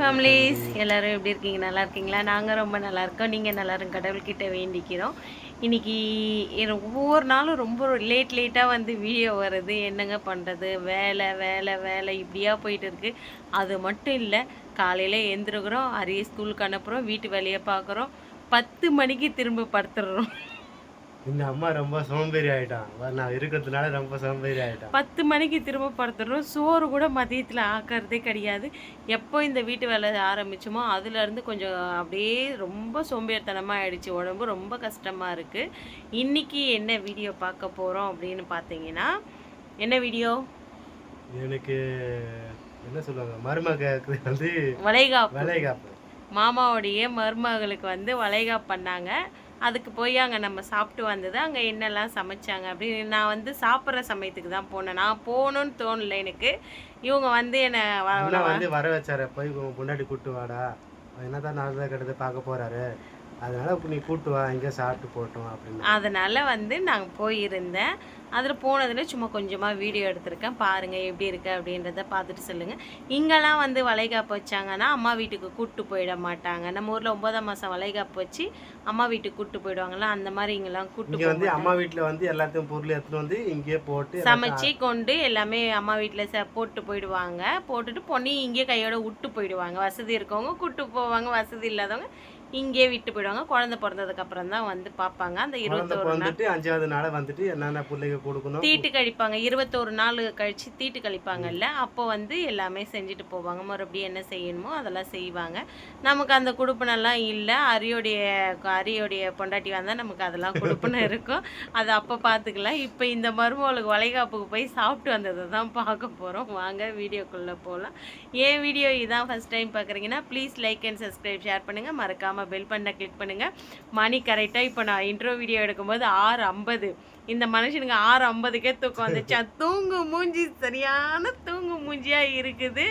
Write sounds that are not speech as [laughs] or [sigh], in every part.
Families எல்லோரும் எப்படி இருக்கீங்க? நல்லா இருக்கீங்களா? நாங்கள் ரொம்ப நல்லா இருக்கோம். நீங்கள் எல்லாரும் கடவுள்கிட்ட வேண்டிக்கிறோம். இன்னைக்கு ஒவ்வொரு நாளும் ரொம்ப லேட் லேட்டாக வந்து வீடியோ வருது. என்னங்க பண்ணுறது வேலை வேலை வேலை இப்படியா போயிட்டு இருக்கு. அது மட்டும் இல்லை காலையில் எழுந்திருக்கிறோம் அரிய ஸ்கூலுக்கு அனுப்புகிறோம் வீட்டு வேலையை பார்க்குறோம். பத்து மணிக்கு திரும்ப படுத்துடுறோம் இந்த அம்மா ரொம்ப சோம்பேறி ஆயிட்டான் நான் இருக்கிறதுனால ரொம்ப சோம்பேறி ஆயிட்டான் பத்து மணிக்கு திரும்ப படுத்துடுறோம். சோறு கூட மதியத்தில் ஆக்கிறதே கிடையாது. எப்போ இந்த வீட்டு வேலை ஆரம்பிச்சோமோ அதுலேருந்து கொஞ்சம் அப்படியே ரொம்ப சோம்பேறித்தனமாக ஆயிடுச்சு. உடம்பு ரொம்ப கஷ்டமாக இருக்குது இன்னைக்கு என்ன வீடியோ பார்க்க போகிறோம் அப்படின்னு பார்த்தீங்கன்னா என்ன வீடியோ? எனக்கு என்ன சொல்லுவாங்க? மருமக வந்து வளைகாப்பு. வளைகாப்பு. மாமாவுடைய மருமகளுக்கு வந்து வளைகாப்பு பண்ணாங்க. அதுக்கு போய் அங்கே நம்ம சாப்பிட்டு வந்தது அங்கே என்னெல்லாம் சமைச்சாங்க அப்படின்னு நான் வந்து சாப்பிட்ற சமயத்துக்கு தான் போனேன். நான் போகணும்னு தோணல எனக்கு. இவங்க வந்து என்னை வந்து வர வச்சாரு போய் முன்னாடி கூட்டு வாடா. என்னதான் நல்லதாக கெடுத்து பார்க்க போறாரு? அதனால இப்ப நீ கூட்டு வா இங்கே சாப்பிட்டு போட்டோம் அப்படின்னு. அதனால் வந்து நாங்கள் போயிருந்தேன். அதில் போனதில் சும்மா கொஞ்சமாக வீடியோ எடுத்திருக்கேன். பாருங்கள் எப்படி இருக்குது அப்படின்றத பார்த்துட்டு சொல்லுங்கள் இங்கெல்லாம் வந்து வளைகாப்பு வச்சாங்கன்னா அம்மா வீட்டுக்கு கூட்டு போயிட மாட்டாங்க. நம்ம ஊரில் ஒன்பதாம் மாதம் வளைகாப்பு வச்சு அம்மா வீட்டுக்கு கூட்டு போயிடுவாங்கல்ல அந்த மாதிரி இங்கெல்லாம் இங்க வந்து அம்மா வீட்டுல வந்து எல்லாத்தையும் பொருள் எடுத்துட்டு வந்து இங்கேயே போட்டு சமைச்சு கொண்டு எல்லாமே அம்மா வீட்டில் ச போட்டு போயிடுவாங்க. போட்டுட்டு பொண்ணி இங்கே கையோட விட்டு போயிடுவாங்க. வசதி இருக்கவங்க கூட்டு போவாங்க. வசதி இல்லாதவங்க இங்கே விட்டு போயிடுவாங்க. குழந்தை பிறந்ததுக்கு அப்புறம் தான் வந்து பார்ப்பாங்க. அந்த இருபத்தோரு நாள் அஞ்சாவது நாள் வந்துட்டு என்னென்ன பிள்ளைங்க கொடுக்கணும்? தீட்டு கழிப்பாங்க. இருபத்தோரு நாள் கழிச்சு தீட்டு கழிப்பாங்கல்ல அப்போ வந்து எல்லாமே செஞ்சுட்டு போவாங்க. மறுபடியும் என்ன செய்யணுமோ அதெல்லாம் செய்வாங்க. நமக்கு அந்த குடுப்பனெல்லாம் இல்லை. அரியோடைய அரியோடைய பொண்டாட்டி வந்தால் நமக்கு அதெல்லாம் குடுப்பனம் இருக்கும். [laughs] அது அப்போ பார்த்துக்கலாம். இப்போ இந்த மருமகளுக்கு வளைகாப்புக்கு போய் சாப்பிட்டு வந்ததை தான் பார்க்க போகிறோம் வாங்க வீடியோக்குள்ளே போகலாம். ஏன் வீடியோ இதான் ஃபஸ்ட் டைம் பார்க்குறீங்கன்னா please like and subscribe share பண்ணுங்கள் மறக்காமல் பெல் பண்ண கிளிக் பண்ணுங்கள் மணி கரெக்டாக இப்போ நான் இன்ட்ரோ வீடியோ எடுக்கும்போது ஆறு ஐம்பது. இந்த மனுஷனுக்கு ஆறு ஐம்பதுக்கே தூக்கம் வந்துச்சா. தூங்கு மூஞ்சி சரியான தூங்கு மூஞ்சியா இருக்குது.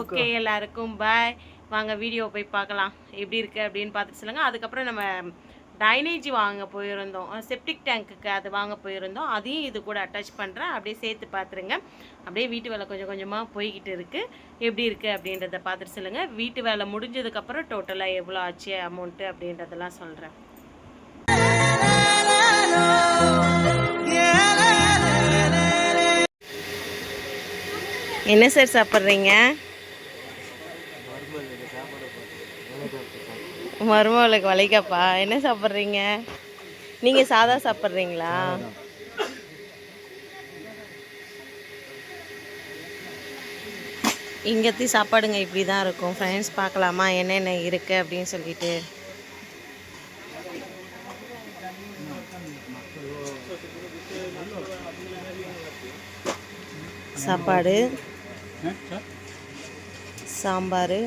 ஓகே எல்லாருக்கும் பாய் வாங்க வீடியோ போய் பார்க்கலாம். எப்படி இருக்கு அப்படின்னு பார்த்துட்டு சொல்லுங்க. அதுக்கப்புறம் நம்ம டைனேஜ் வாங்க போயிருந்தோம். செப்டிக் டேங்க்குக்கு அது வாங்க போயிருந்தோம். அதையும் இது கூட அட்டாச் பண்ணுறேன் அப்படியே சேர்த்து பார்த்துருங்க அப்படியே வீட்டு வேலை கொஞ்சம் கொஞ்சமாக போய்கிட்டு இருக்குது எப்படி இருக்குது அப்படின்றத பார்த்துட்டு சொல்லுங்கள் வீட்டு வேலை முடிஞ்சதுக்கப்புறம் டோட்டலாக எவ்வளோ ஆச்சு அமௌண்ட்டு அப்படின்றதெல்லாம் சொல்கிறேன் என்ன சார் சாப்பிட்றீங்க? மருமகளுக்கு வளைகாப்பா என்ன சாப்பிட்றீங்க? நீங்கள் சாதா சாப்பிட்றீங்களா? இங்கத்தி சாப்பாடுங்க இப்படி தான் இருக்கும். ஃப்ரெண்ட்ஸ் பார்க்கலாமா? என்னென்ன இருக்குது அப்படின்னு சொல்லிட்டு. சாப்பாடு. சாம்பார்.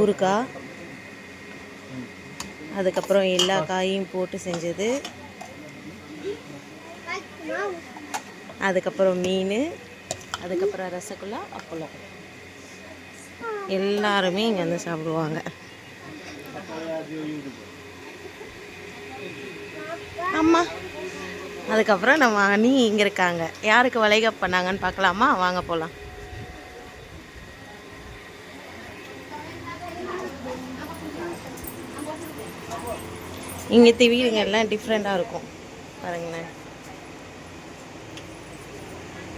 ஊறுகாய் அதுக்கப்புறம் எல்லா காயும் போட்டு செஞ்சது. அதுக்கப்புறம் மீன் அதுக்கப்புறம் ரசகுல்லா அப்பளம். எல்லாருமே இங்கே வந்து சாப்பிடுவாங்க. அம்மா அதுக்கப்புறம் நம்ம அணி இங்கே இருக்காங்க. யாருக்கு வளைகப் பண்ணாங்கன்னு பார்க்கலாமா? வாங்க போகலாம் இங்கே வீடுங்க எல்லாம் டிஃப்ரெண்ட்டாக இருக்கும். பாருங்களேன்.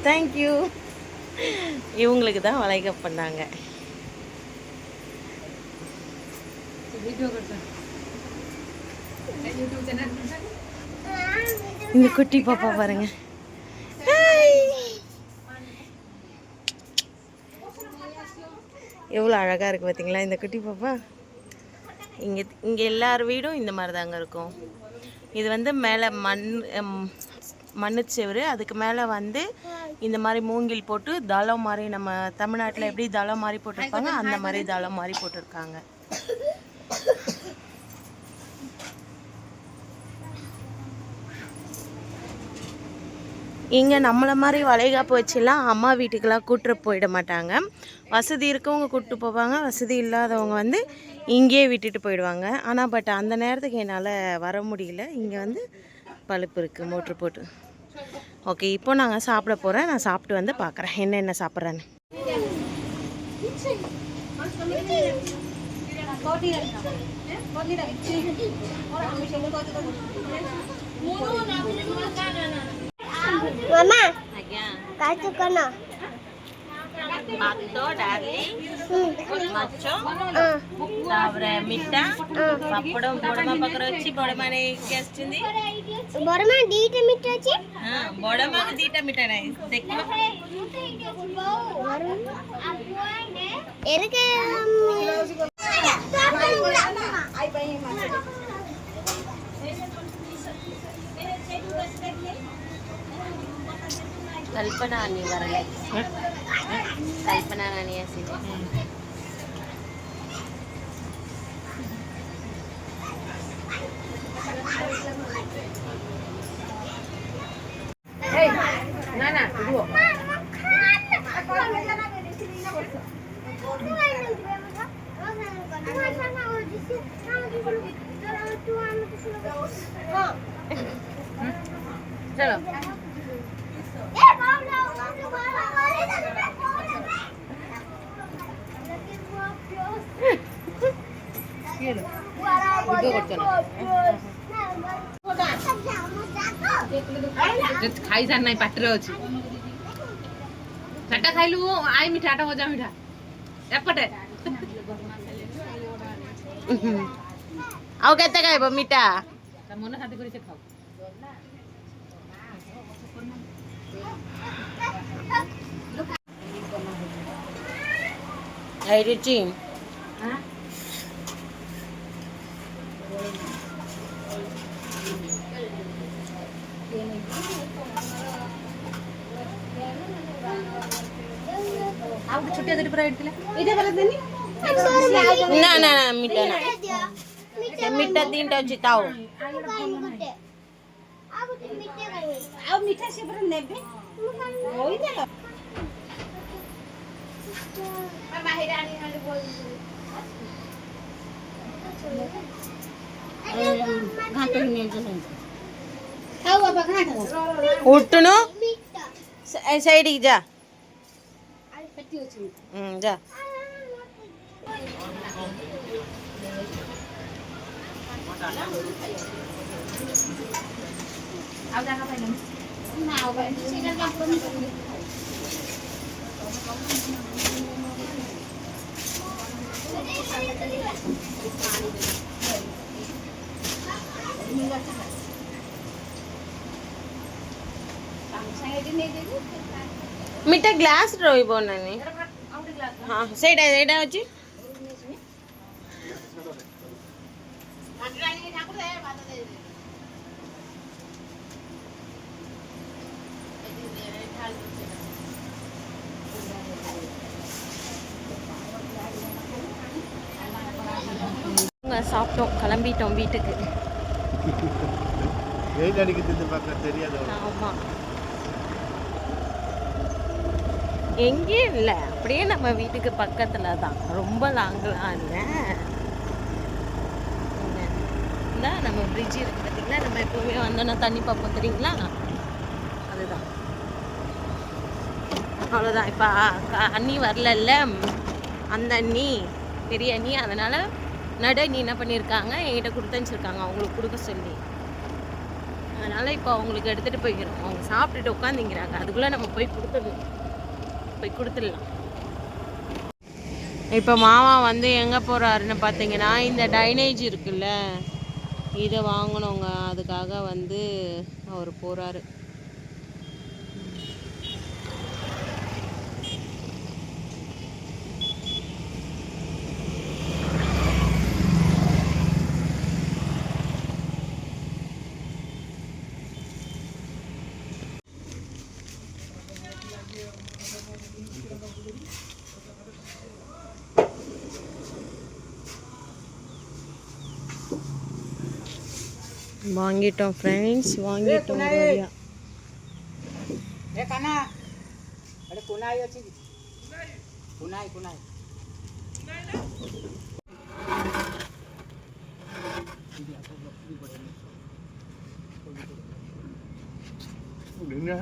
தேங்க்யூ இவங்களுக்கு தான் வளைகாப்பு பண்ணாங்க. இந்த குட்டி பாப்பா பாருங்க. எவ்வளோ அழகாக இருக்குது பார்த்தீங்களா இந்த குட்டி பாப்பா? இங்கே இங்கே எல்லார் வீடும் இந்த மாதிரி தாங்க இருக்கும். இது வந்து மேலே மண் மண்ணு அதுக்கு மேலே வந்து இந்த மாதிரி மூங்கில் போட்டு தளம் மாதிரி நம்ம தமிழ்நாட்டில் எப்படி தளம் மாதிரி போட்டிருப்பாங்க அந்த மாதிரி தளம் மாதிரி போட்டிருக்காங்க. இங்கே நம்மளை மாதிரி வளைகாப்பு வச்சுலாம் அம்மா வீட்டுக்கெல்லாம் கூட்டு போயிட மாட்டாங்க. வசதி இருக்கவங்க கூப்பிட்டு போவாங்க வசதி இல்லாதவங்க வந்து இங்கேயே விட்டுட்டு போயிடுவாங்க. ஆனால் பட் அந்த நேரத்துக்கு என்னால் வர முடியல. இங்கே வந்து பழுப்பு இருக்குது மோட்ரு போட்டு. ஓகே இப்போ நாங்கள் சாப்பிட போகிறேன் நான் சாப்பிட்டு வந்து பார்க்குறேன் என்ன என்ன சாப்பிட்றேன்னு. ମାମା କାଚୁ କଣ ଭାତ ଡାଲି ମାଛ ତାପରେ ମିଠା ପାପଡ଼ ବଡ଼ମା ପାଖରେ ଅଛି ବଡ଼ମା ନେଇକି ଆସିଛନ୍ତି ବଡ଼ମା ଦିଟା ମିଠା ଅଛି ବଡ଼ମା ଦିଟା ମିଠା ନାହିଁ ଦେଖ ଆଇ ପାଇଁ ಕಲ್ಪನಾ ಅನಿ ಬರಲ್ಲ ಕಲ್ಪನಾ ನಾನಿ ಹಸಿದೆ ଖାଇସାର ନାହିଁ ପାଟିରେ ଅଛି ସେଟା ଖାଇଲୁ ଆଇ ମିଠା ଆଟା ଭଜା ମିଠା ଏପଟେ ଆଉ କେତେ ଖାଇବ ମିଠା ତା ମନ ଶାନ୍ତି କରି ସେ ଖାଉ ହେଇଛି ଆଉ ଗୋଟେ ଛୋଟିଆ ଧରି ପୁରା ଏଇଠି ନା ନା ନା ମିଠା ନା ସେ ମିଠା ତିନିଟା ଅଛି ତାଉ ଆଉ ମିଠା ସେ ପୁରା ନେବେ ఉట్టును సైడ్కి జా 嗯，对。ମିଠା ଗ୍ଲାସ୍ ରହିବ ନାନି ହଁ ସେଇଟା ସେଇଟା ଅଛି சாப்பிட்டோம் கிளம்பிட்டோம் வீட்டுக்கு வெயில் அடிக்கிறது பார்க்க தெரியாது ஆமா எங்கேயும் இல்லை. அப்படியே நம்ம வீட்டுக்கு பக்கத்தில் தான் ரொம்ப லாங்கெலாம் இல்லை. இந்த நம்ம பிரிட்ஜ் இருக்குது பார்த்தீங்களா நம்ம எப்பவுமே வந்தோன்னா தண்ணி பார்ப்போம் தெரியுங்களா? அதுதான். அவ்வளோதான் இப்போ அண்ணி வரலல்ல. அந்த அண்ணி பெரிய அண்ணி. அதனால் நடு அண்ணி என்ன பண்ணியிருக்காங்க என்கிட்ட கொடுத்து அவங்களுக்கு கொடுக்க சொல்லி. அதனால் இப்போ அவங்களுக்கு எடுத்துகிட்டு போய்க்கிறோம் அவங்க சாப்பிட்டுட்டு உட்காந்துங்கிறாங்க அதுக்குள்ளே நம்ம போய் கொடுத்துடணும். போய் கொடுத்துடலாம். இப்போ மாமா வந்து எங்கே போகிறாருன்னு பார்த்தீங்கன்னா இந்த டைனேஜ் இருக்குல்ல இதை வாங்கணுங்க. அதுக்காக வந்து அவர் போகிறாரு வாங்கிட்டோம் ஃப்ரெண்ட்ஸ் வாங்கிட்டோம் ஒரு வழியா Ini